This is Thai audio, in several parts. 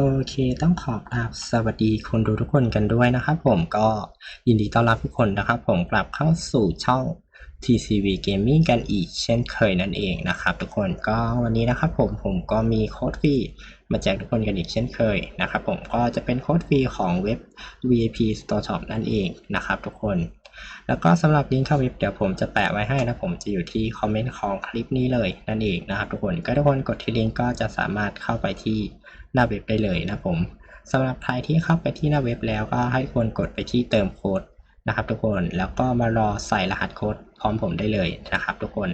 โอเค ต้องขอกราบสวัสดีคนดูทุกคนกันด้วยนะครับผมก็ยินดีต้อนรับทุกคนนะครับผมกลับเข้าสู่ช่อง TCV Gaming กันอีกเช่นเคยนั่นเองนะครับทุกคนก็วันนี้นะครับผมผมก็มีโค้ดฟรีมาแจกทุกคนกันอีกเช่นเคยนะครับผมก็จะเป็นโค้ดฟรีของเว็บ VIP Store Shop นั่นเองนะครับทุกคน แล้วก็สำหรับลิงก์เข้าเว็บเดี๋ยวผมจะแปะไว้ให้นะผมจะอยู่ที่คอมเมนต์ของคลิปนี้เลยนั่นเองนะครับทุกคนก็ทุกคนกดที่ลิงก์ก็จะสามารถเข้าไปที่หน้าเว็บได้เลยนะผมสำหรับใครที่เข้าไปที่หน้าเว็บแล้วก็ให้คนกดไปที่เติมโค้ดนะครับทุกคนแล้วก็มารอใส่รหัสโค้ดพร้อมผมได้เลยนะครับทุกคน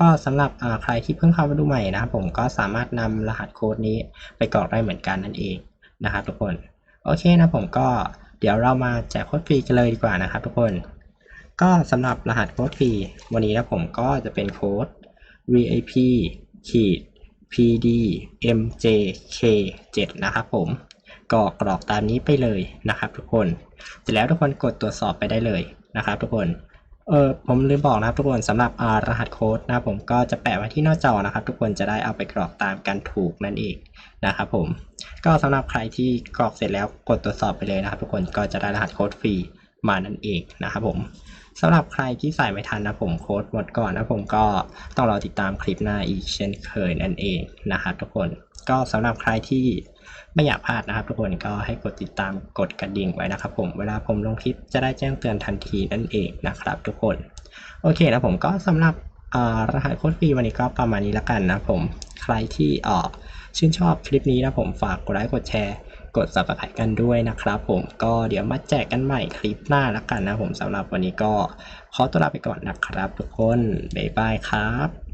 ก็สำหรับใครที่เพิ่งเข้ามาดูใหม่นะผมก็สามารถนำรหัสโค้ดนี้ไปกรอกได้เหมือนกันนั่นเองนะครับทุกคนโอเคนะผมก็ เดี๋ยวเรามาแจกโค้ดฟรีกันเลยดีกว่านะครับทุกคน ก็สำหรับรหัสโค้ดฟรีวันนี้นะผมก็จะเป็นโค้ด VIP ขีด PD MJK 7 นะครับผมก็กรอกตามนี้ไปเลยนะครับทุกคน เสร็จแล้วทุกคนกดตรวจสอบไปได้เลยนะครับทุกคน เออผมลืมบอกนะครับทุกคนสำหรับรหัสโค้ดนะครับผมก็จะแปะไว้ที่หน้าจอนะครับ ทุกคนจะได้เอาไปกรอกตามกันถูกนั่นเองนะครับผมก็สำหรับใครที่กรอกเสร็จแล้วกดตรวจสอบไปเลยนะครับ ทุกคนก็จะได้รหัสโค้ดฟรีมานั่นเองนะครับผมสำหรับใครที่ใส่ไม่ทันนะผมโค้ดหมดก่อนนะผมก็ต้องรอติดตามคลิปหน้าอีกเช่นเคยนั่นเองนะครับทุกคน ก็สำหรับใครที่ไม่อยากพลาดนะครับทุกคนก็ให้กดติดตามกดกระดิ่งไว้นะครับผมเวลาผมลงคลิปจะได้แจ้งเตือนทันทีนั่นเองนะครับ ทุกคนโอเคนะผมก็สำหรับรหัสโค้ดฟรีวันนี้ก็ประมาณนี้ละกันนะผมใครที่ออชื่นชอบคลิปนี้นะผมฝากกดไลค์กดแชร์กด subscribe กันด้วยนะครับผมก็เดี๋ยวมาแจกกันใหม่คลิปหน้าละกันนะผมสำหรับวันนี้ก็ขอตัวลาไปก่อนนะครับทุกคนบ๊ายบายครับ